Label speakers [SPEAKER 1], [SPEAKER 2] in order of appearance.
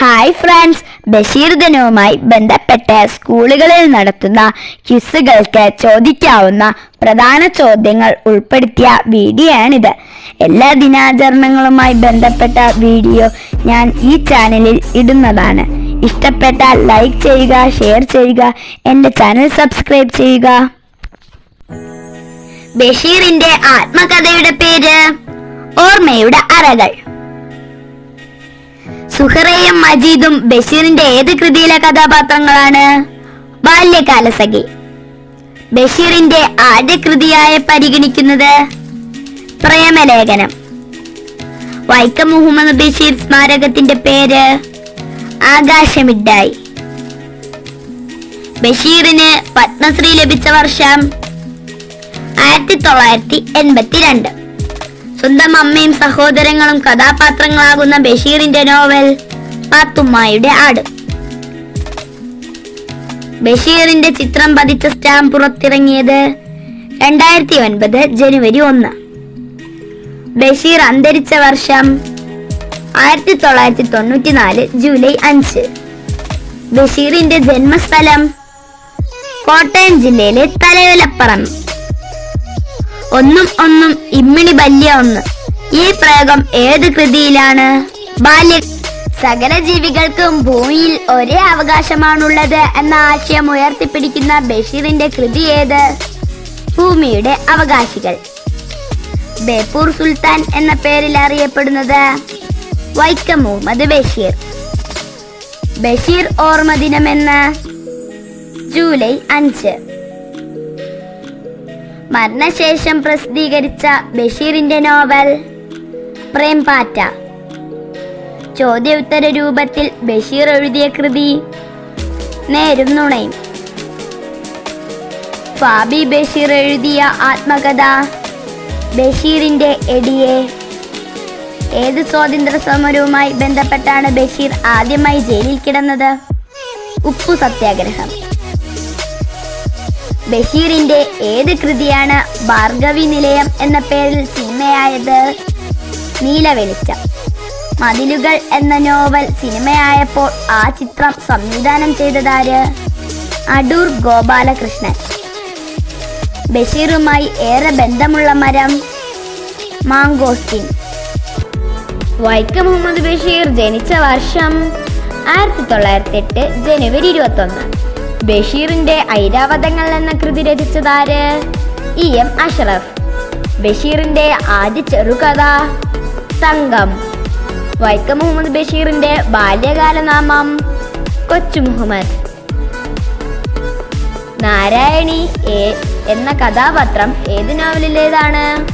[SPEAKER 1] Hi friends Basheer ദിനവുമായി ബന്ധപ്പെട്ട് സ്കൂളുകളിൽ നടത്തുന്ന ക്വിസുകൾക്ക് ചോദിക്കാവുന്ന പ്രധാന ചോദ്യങ്ങൾ ഉൾപ്പെടുത്തിയ വീഡിയോയാണിത്. എല്ലാ ദിനാചരണങ്ങളുമായി ബന്ധപ്പെട്ട വീഡിയോ ഞാൻ ഈ ചാനലിൽ ഇടുന്നതാണ്. ഇഷ്ടപ്പെട്ടാൽ ലൈക്ക് ചെയ്യുക ഷെയർ ചെയ്യുക എന്റെ ചാനൽ സബ്സ്ക്രൈബ് ചെയ്യുക. ബഷീറിന്റെ ആത്മകഥയുടെ പേര് ഓർമ്മയുടെ അറകൾ. സുഹറയും മജീദും ബഷീറിന്റെ ഏത് കൃതിയിലെ കഥാപാത്രങ്ങളാണ്? ബാല്യകാലസഖി. ബഷീറിന്റെ ആദ്യ കൃതിയായി പരിഗണിക്കുന്നത് പ്രേമലേഖനം. വൈക്കം മുഹമ്മദ് ബഷീർ സ്മാരകത്തിന്റെ പേര് ആകാശമിഡ്ഡായി ബഷീറിന് പത്മശ്രീ ലഭിച്ച വർഷം ആയിരത്തി തൊള്ളായിരത്തി എൺപത്തിരണ്ട്. സ്വന്തം അമ്മയും സഹോദരങ്ങളും കഥാപാത്രങ്ങളാകുന്ന ബഷീറിന്റെ നോവൽ പാത്തുമ്മായുടെ ആട്. ബഷീറിന്റെ ചിത്രം പതിച്ച സ്റ്റാമ്പ് പുറത്തിറങ്ങിയത് രണ്ടായിരത്തി ഒൻപത് ജനുവരി ഒന്ന്. ബഷീർ അന്തരിച്ച വർഷം ആയിരത്തി തൊള്ളായിരത്തി തൊണ്ണൂറ്റി നാല് ജൂലൈ അഞ്ച്. ബഷീറിന്റെ ജന്മസ്ഥലം കോട്ടയം ജില്ലയിലെ തലയോലപ്പറം ഒന്നും ഒന്നും ഇമ്മിണി ബല്യ ഒന്ന്. ഈ പ്രയോഗം ഏത് കൃതിയിലാണ്? ബാല്യ. സകല ജീവികൾക്കും ഭൂമിയിൽ ഒരേ അവകാശമാണുള്ളത് എന്ന ആശയം ഉയർത്തിപ്പിടിക്കുന്ന ബഷീറിന്റെ കൃതി ഏത്? ഭൂമിയുടെ അവകാശികൾ. ബേപ്പൂർ സുൽത്താൻ എന്ന പേരിൽ അറിയപ്പെടുന്നത് വൈക്കം മുഹമ്മദ് ബഷീർ. ബഷീർ ഓർമ്മ ദിനമെന്ന് ജൂലൈ അഞ്ച്. മരണശേഷം പ്രസിദ്ധീകരിച്ച ബഷീറിന്റെ നോവൽ പ്രേംപാറ്റ ചോദ്യോത്തര രൂപത്തിൽ ബഷീർ എഴുതിയ കൃതി നേരും നുണയും. ഫാബി ബഷീർ എഴുതിയ ആത്മകഥ ബഷീറിന്റെ എടിയെ. ഏത് സ്വാതന്ത്ര്യ സമരവുമായി ബന്ധപ്പെട്ടാണ് ബഷീർ ആദ്യമായി ജയിലിൽ കിടന്നത്? ഉപ്പു സത്യാഗ്രഹം. ബഷീറിന്റെ ഏത് കൃതിയാണ് ഭാർഗവി നിലയം എന്ന പേരിൽ സിനിമയായത്? നീലവെളിച്ചം മതിലുകൾ എന്ന നോവൽ സിനിമയായപ്പോൾ ആ ചിത്രം സംവിധാനം ചെയ്തതാര്? അടൂർ ഗോപാലകൃഷ്ണൻ. ബഷീറുമായി ഏറെ ബന്ധമുള്ള മരം മാങ്കോസ്റ്റിൻ. വൈക്കം മുഹമ്മദ് ബഷീർ ജനിച്ച വർഷം ആയിരത്തി തൊള്ളായിരത്തി എട്ട് ജനുവരി ഇരുപത്തി ഒന്ന് ബഷീറിന്റെ ഐരാവതങ്ങൾ എന്ന കൃതി രചിച്ചതാര്? E M Ashraf. ബഷീറിന്റെ ആദ്യ ചെറുകഥ തങ്കം. വൈക്കം മുഹമ്മദ് ബഷീറിന്റെ ബാല്യകാല നാമം കൊച്ചു മുഹമ്മദ്. നാരായണി എന്ന കഥാപാത്രം ഏത് നോവലിലേതാണ്?